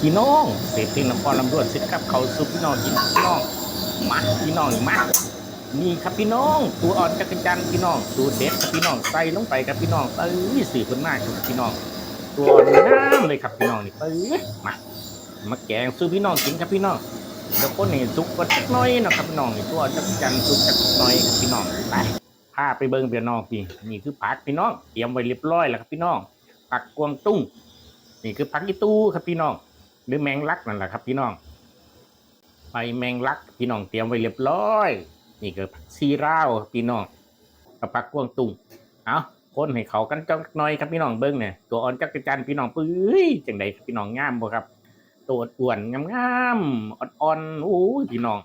พี่น้องเสพตินครลำดวนสิครับเขาสู่พี่น้องกินพี่น้องมาพี่น้องมานี่ครับพี่น้องตัวอ่อนจักรจันพี่น้องตัวเด็ดครับพี่น้องใส่ลงไปครับพี่น้องเอ้ยสีคนมากครับพี่น้อง ตัวอ่อนน้ำเลยครับพี่น้องนี่เอ้ยมามาแกงสู่พี่น้องกินครับพี่น้องเดี๋ยวคนนี่สุกก็จักน้อยนะครับพี่น้องนี่ตัวจักรจันทร์สุกจักน้อยครับพี่น้องไปพาไปเบิ้งพี่น้องพี่นี่คือผักพี่น้องเตรียมไว้เรียบร้อยแล้วครับพี่น้องผักกวางตุ้งนี่คือผักอีตู้ครับพี่น้อง หรือแมงลักนั่นแหละครับ พี่น้องใบแมงลัก พี่น้องเตรียมไว้เรียบร้อย นี่คือผักชีราวพี่น้องกับผักกวงตุ้งเอาคนให้เขากันจักน่อยครับพี่น้องเบิ้งเนี่ยตัวอ่อนจักรจันพี่น้องปื้ยจังใดครับพี่น้องงามบ่ครับ ตัวอ้วนงามๆอ่อนๆโอ้ยพี่น้อง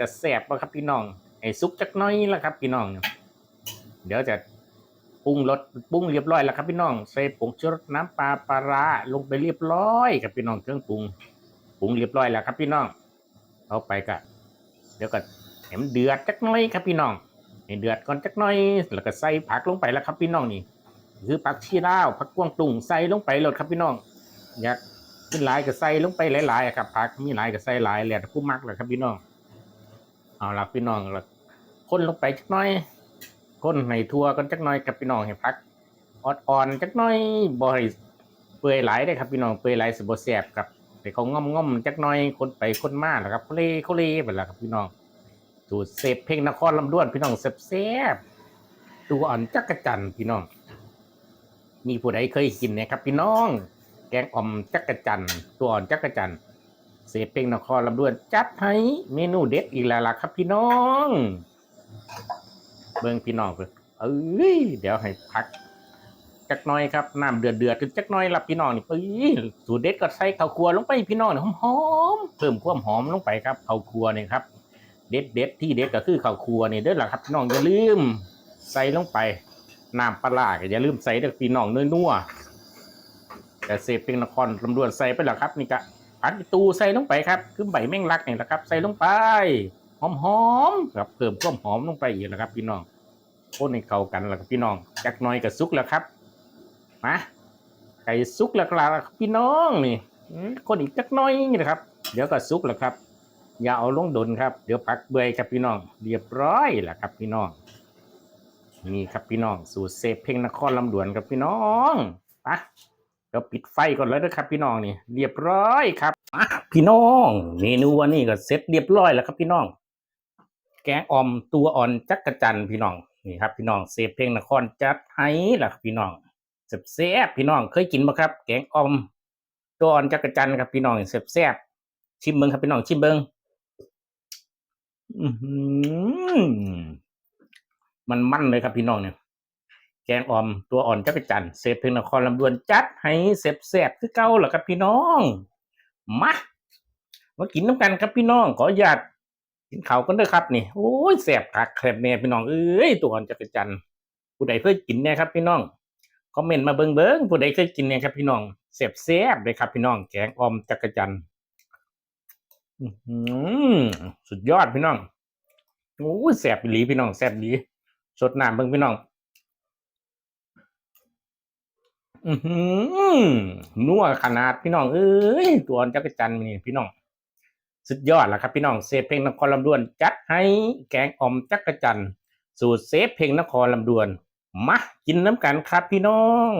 จะแซ่บบ่ครับพี่น้องไอ้ซุปจักน่อยละครับ พี่น้อง เดี๋ยวจะ ปรุงรสปรุงเรียบร้อยแล้วครับพี่น้องใส่ผงชูรสน้ำปลาปลาร้าลงไปเรียบร้อยครับพี่น้องเครื่องปรุงปรุงเรียบร้อยแล้วครับพี่น้องเอาไปก็เดี๋ยวก็แหมเดือดจักหน้อยครับพี่น้องให้เดือดก่อนจักหน้อย แล้วก็ใส่ผักลงไปแล้วครับพี่น้องนี่คือผักชีลาวผักกวางตุ้งใส่ลงไปเลยครับพี่น้องอยากกินหลายก็ใส่ลงไปหลายๆครับผักมีหลายก็ใส่หลายแหล้วแต่ผู้มักแหละครับพี่น้องเอาละพี่น้องแล้วคนลงไปจักหน้อย คนให้ทั่วกันจักหน่อยกับพี่น้องให้พักอ่อนๆจักหน่อยบ่ให้เปื่อยหลายได้ครับพี่น้องเปื่อยหลายสิบ่แซ่บครับแต่เขาง่อมๆจักหน่อยคนไปคนมาแหละครับเขาเล่เขาเล่ไปแล้วครับพี่น้องสูตรเสพเพลงนครลำดวนพี่น้องแซ่บๆตัวอ่อนจักกระจันพี่น้อง มีผู้ใดเคยกินเนี่ยครับ พี่น้อง แกงอ่อมจักกระจันตัวอ่อนจักกระจันเสพเพลงนครลำดวนจัดให้เมนูเด็ดอีกแล้วล่ะครับพี่น้อง เบิ่งพี่น้องเพิ่นเอ้ยเดี๋ยวให้พักจักหน่อยครับน้ำเดือดเดือดๆจักหน่อยละพี่น้องนี่เอ้ยสูตรเด็ดก็ใส่ข้าวคั่วลงไปพี่น้องนี่หอมเพิ่มความหอมลงไปครับข้าวคั่วนี่ครับ เด็ดเด็ดที่เด็ดก็คือข้าวคั่วนี่เด้อล่ะครับพี่น้องอย่าลืมใส่ลงไปน้ำปลาก็อย่าลืมใส่เด้อพี่น้องเนื้อนัวแต่เสพเป็นนครลำดวนใส่ไปแล้วครับ นี่ก็ผัดอีตูใส่ลงไปครับคือใบแมงลักนี่แหละครับ ใส่ลงไป หอมหอมๆครับเพิ่มความหอมลงไปอีกแล้วครับ พี่น้องคนให้เข้ากันแล้วครับพี่น้องจักหน่อยก็สุกแล้วครับมาไก่สุกแล้วครับพี่น้องนี่อืมคนอีกจักหน่อยนี่นะครับ เดี๋ยวก็สุกแล้วครับ อย่าเอาลงดนครับ เดี๋ยวปักเบื่อยครับพี่น้อง เรียบร้อยแล้วครับพี่น้องนี่ครับพี่น้อง สูตรเซฟเพลงนครลำดวนครับพี่น้องไปเดี๋ยวปิดไฟก่อนเลยนะครับ พี่น้องนี่ เรียบร้อยครับมาพี่น้องเมนูวันนี้ก็เสร็จเรียบร้อยแล้วครับพี่น้อง แกงออมตัวอ่อนจักกรจันพี่น้องนี่ครับ พี่น้องเซฟเพลงนครจัดให้ล่ะพี่น้องแซ่บพี่น้องเคยกินไหมครับ แกงออม ตัวอ่อนจักกรจันครับพี่น้องแซ่บชิมเบิ้งครับพี่น้องชิมเบิ้งมันมันเลยครับพี่น้องเนี่ยแกงออมตัวอ่อนจักรจันเซฟเพลงนครลำดวนจัดให้แซ่บคือเก่าล่ะครับพี่น้องมามากินน้ำกันครับพี่น้องขออนุญาต กินข้าวกันเด้อครับนี่โอ้ยแสบคักแครบแน่พี่น้องเอ้ยตัวอ่อนจักรจันผู้ใดเคยกินเนี่ยครับ พี่น้องคอมเมนต์มาเบิงเบิงผู้ใดเคยกินเนี่ยครับ พี่น้องแซ่บแซ่บเลยครับ พี่น้องแกงอมจักรจันอื้อหือสุดยอดพี่น้องโอ้ยแซ่บหลีพี่น้องแซ่บอีหลีสดน้ำเบิงพี่น้องอือหือนัวขนาดพี่น้องเอ้ยตัวอ่อนจักรจันนี่พี่น้อง สุดยอดแล้วครับพี่น้องเซฟเพลงนครลำดวน จัดให้แกงอ่อมจักรจันทร์สูตรเซฟเพลงนครลำดวนมากินน้ำกันครับพี่น้อง